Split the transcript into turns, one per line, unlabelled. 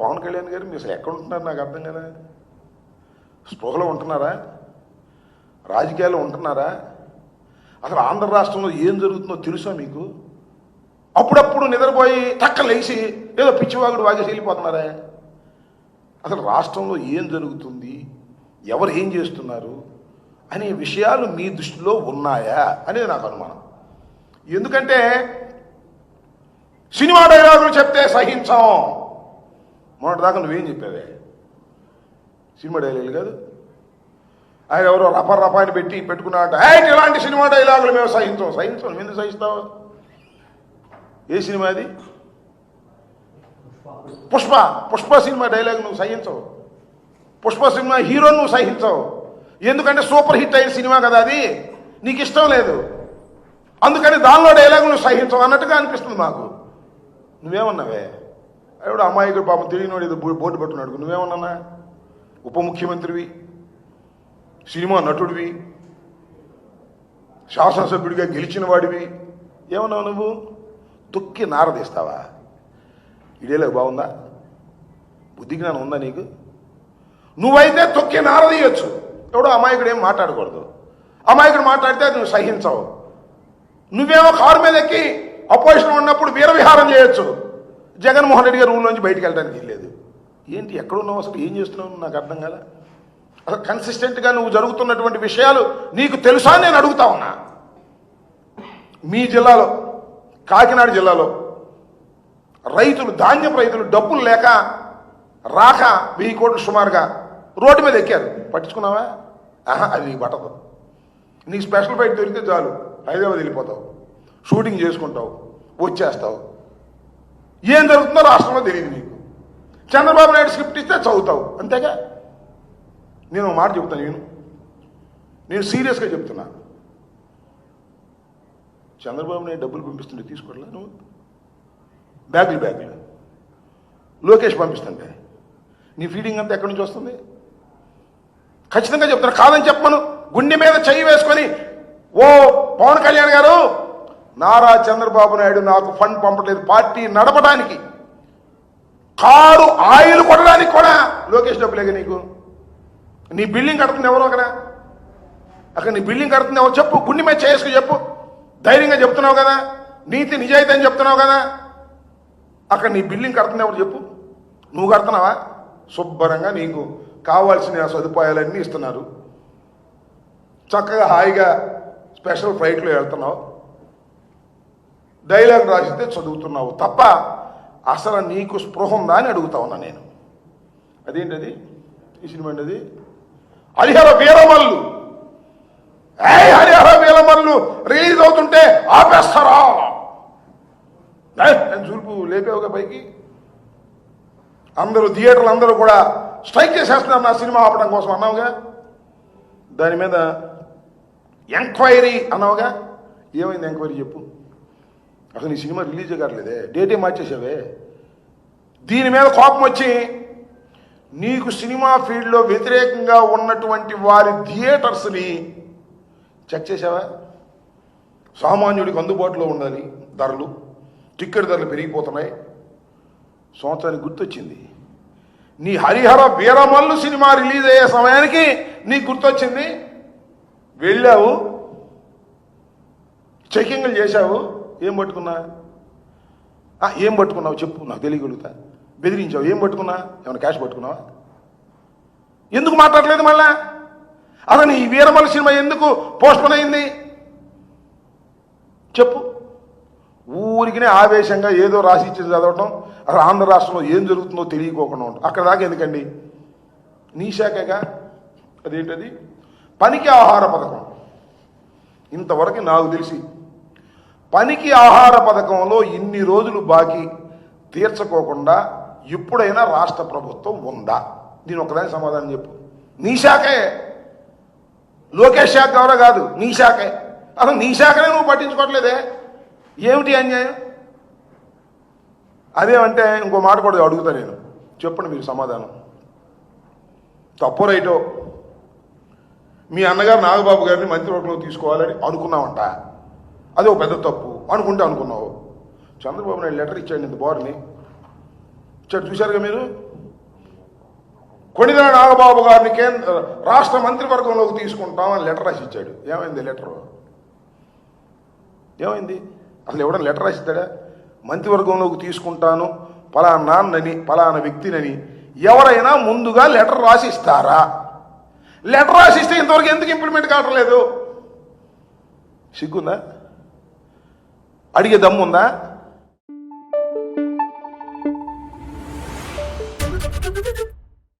పవన్ కళ్యాణ్ గారు మీరు అసలు ఎక్కడ ఉంటున్నారు? నాకు అర్థం కదా స్పృహలో ఉంటున్నారా? రాజకీయాల్లో ఉంటున్నారా? అసలు ఆంధ్ర రాష్ట్రంలో ఏం జరుగుతుందో తెలుసా మీకు? అప్పుడప్పుడు నిద్రపోయి టక్క లేచి ఏదో పిచ్చివాగుడు వాగేసి వెళ్ళిపోతున్నారా? అసలు రాష్ట్రంలో ఏం జరుగుతుంది? ఎవరు ఏం చేస్తున్నారు? అనే విషయాలు మీ దృష్టిలో ఉన్నాయా అనేది నాకు అనుమానం. ఎందుకంటే సినిమా డైలాగులు చెప్తే సహించం. మొన్నటి దాకా నువ్వేం చెప్పావే? సినిమా డైలాగులు కాదు. ఆయన ఎవరో రప రపాయిని పెట్టి పెట్టుకున్నాడు ఆయన ఇలాంటి సినిమా డైలాగులు మేము సహించాం సహించాం నువ్వు ఎందుకు సహిస్తావు? ఏ సినిమా అది? పుష్ప పుష్ప సినిమా డైలాగ్ నువ్వు సహించవు. పుష్ప సినిమా హీరో నువ్వు సహించవు. ఎందుకంటే సూపర్ హిట్ అయిన సినిమా కదా అది. నీకు ఇష్టం లేదు. అందుకని దానిలో డైలాగ్ నువ్వు సహించవు అన్నట్టుగా అనిపిస్తుంది మాకు. నువ్వేమన్నావే? ఎవడు అమాయకుడు పాపం తెలియనివాడు ఏదో బోర్డు పెట్టున్నాడు నువ్వేమన్నా ఉప ముఖ్యమంత్రివి సినిమా నటుడివి శాసనసభ్యుడిగా గెలిచిన వాడివి. ఏమన్నావు నువ్వు? తొక్కి నారదీస్తావా ఇడేలకు బాగుందా? బుద్ధి జ్ఞానం ఉందా నీకు? నువ్వైతే తొక్కి నారదీయచ్చు ఎవడో అమాయకుడు ఏం మాట్లాడకూడదు. అమాయకుడు మాట్లాడితే అది నువ్వు సహించవు. నువ్వేమో కారు మీద ఎక్కి అపోజిషన్ ఉన్నప్పుడు వీరవిహారం చేయొచ్చు. జగన్మోహన్ రెడ్డి గారు ఊళ్ళో నుంచి బయటికి వెళ్ళడానికి లేదు ఏంటి ఎక్కడున్నావు అసలు? ఏం చేస్తున్నావు? నాకు అర్థం కదా అసలు కన్సిస్టెంట్గా నువ్వు జరుగుతున్నటువంటి విషయాలు నీకు తెలుసా నేను అడుగుతా ఉన్నా. మీ జిల్లాలో కాకినాడ జిల్లాలో రైతులు ధాన్యం రైతులు డబ్బులు లేక రాక వెయ్యి కోట్లు సుమారుగా రోడ్డు మీద ఎక్కారు. పట్టించుకున్నావా? ఆహా అది నీకు పట్టదు. నీకు స్పెషల్ బయట దొరికితే చాలు. హైదరాబాద్ వెళ్ళిపోతావు. షూటింగ్ చేసుకుంటావు. వచ్చేస్తావు. ఏం జరుగుతుందో రాష్ట్రంలో తెలియదు నీకు చంద్రబాబు నాయుడు స్క్రిప్ట్ ఇస్తే చదువుతావు అంతేగా? నేను మాట చెప్తాను నేను నేను సీరియస్గా చెప్తున్నాను చంద్రబాబు నాయుడు డబ్బులు పంపిస్తుంటే తీసుకోవట్లా? నువ్వు? బ్యాగులు బ్యాగులు. లోకేష్ పంపిస్తుంటే. నీ ఫీడింగ్ అంతా ఎక్కడి నుంచి వస్తుంది? ఖచ్చితంగా చెప్తాను కాదని చెప్పను గుండె మీద చెయ్యి వేసుకొని ఓ పవన్ కళ్యాణ్ గారు నారా చంద్రబాబు నాయుడు నాకు ఫండ్ పంపట్లేదు. పార్టీ నడపడానికి కారు ఆయిల్ కొట్టడానికి కూడా లోకేష్ డబ్బులేగా నీకు. నీ బిల్డింగ్ కడుతుంది ఎవరో అక్కడ? అక్కడ నీ బిల్డింగ్ కడుతుంది ఎవరు చెప్పు. గుండె మీద చేసుకు చెప్పు. ధైర్యంగా చెప్తున్నావు కదా. నీతి నిజాయితీ అని చెప్తున్నావు కదా. అక్కడ నీ బిల్డింగ్ కడుతుంది ఎవరు చెప్పు. నువ్వు కడుతున్నావా? శుభ్రంగా నీకు కావాల్సిన సదుపాయాలన్నీ ఇస్తున్నారు. చక్కగా హాయిగా స్పెషల్ ఫ్లైట్లో వెళ్తున్నావు. డైలాగ్ రాసితే చదువుతున్నావు తప్ప అసలు నీకు స్పృహ ఉందా అని అడుగుతా ఉన్నా నేను. అదేంటది? ఈ సినిమా అండి అది హరిహర వీరమల్లు. ఏ హరిహర వీరమల్లు రిలీజ్ అవుతుంటే ఆపేస్తారా? నేను చూపు లేపేవుగా పైకి. అందరూ థియేటర్లు అందరూ కూడా స్ట్రైక్ చేసేస్తున్నారు నా సినిమా ఆపడం కోసం అన్నావుగా? దాని మీద ఎంక్వైరీ అన్నావుగా? ఏమైంది ఎంక్వైరీ చెప్పు. అసలు ఈ సినిమా రిలీజ్ కావట్లేదే. డేటే మార్చేసావే దీని మీద కోపం వచ్చి నీకు సినిమా ఫీల్డ్లో వ్యతిరేకంగా ఉన్నటువంటి వారి థియేటర్స్ని చెక్ చేసావా సామాన్యుడికి అందుబాటులో ఉండాలి ధరలు టిక్కెట్ ధరలు పెరిగిపోతున్నాయి. సంవత్సరానికి గుర్తొచ్చింది. నీ హరిహర వీరమల్లు సినిమా రిలీజ్ అయ్యే సమయానికి నీకు గుర్తొచ్చింది. వెళ్ళావు చెకింగ్లు చేశావు. ఏం పట్టుకున్నా? ఏం పట్టుకున్నావు చెప్పు నాకు తెలియగలుగుతా. బెదిరించావు ఏం పట్టుకున్నా? ఏమైనా క్యాష్ పట్టుకున్నావా? ఎందుకు మాట్లాడలేదు మళ్ళా? అతను ఈ వీరమల సినిమా ఎందుకు పోస్ట్పోన్ అయింది? చెప్పు. ఊరికినే ఆవేశంగా ఏదో రాసి ఇచ్చి చదవటం అసలు ఆంధ్ర రాష్ట్రంలో ఏం జరుగుతుందో తెలియకోకుండా ఉంటాం అక్కడ దాకా ఎందుకండి? నీ శాఖగా? అదేంటది? పనికి ఆహార పథకం. ఇంతవరకు నాకు తెలిసి పనికి ఆహార పథకంలో ఇన్ని రోజులు బాకీ తీర్చుకోకుండా ఎప్పుడైనా రాష్ట్ర ప్రభుత్వం ఉందా? దీని ఒకదాని సమాధానం చెప్పు. నీ శాఖే. లోకేష్ శాఖ ఎవరో కాదు నీ శాఖే. అసలు నీ శాఖనే నువ్వు పట్టించుకోవట్లేదే. ఏమిటి అన్యాయం? అదేమంటే ఇంకో మాట కూడా అడుగుతా నేను. చెప్పండి మీరు సమాధానం. తప్పు రైటో? మీ అన్నగారు నాగబాబు గారిని మంత్రివర్గంలో తీసుకోవాలని అనుకున్నామంట అది ఒక పెద్ద తప్పు అనుకుంటే అనుకున్నావు. చంద్రబాబు నాయుడు లెటర్ ఇచ్చాడు ఇంత బోర్ని. ఇచ్చాడు చూశారుగా మీరు? కొణిదెల నాగబాబు గారిని కేంద్ర రాష్ట్ర మంత్రివర్గంలోకి తీసుకుంటామని లెటర్ రాసి ఇచ్చాడు. ఏమైంది లెటర్? ఏమైంది? అసలు ఎవడన్నా లెటర్ రాసి ఇస్తాడా మంత్రివర్గంలోకి తీసుకుంటాను పలానా నాన్నని పలానా వ్యక్తినని ఎవరైనా ముందుగా లెటర్ రాసి ఇస్తారా? లెటర్ రాసి ఇస్తే ఇంతవరకు ఎందుకు ఇంప్లిమెంట్ కావట్లేదు? సిగ్గుందా? అడిగే దమ్ము ఉందా?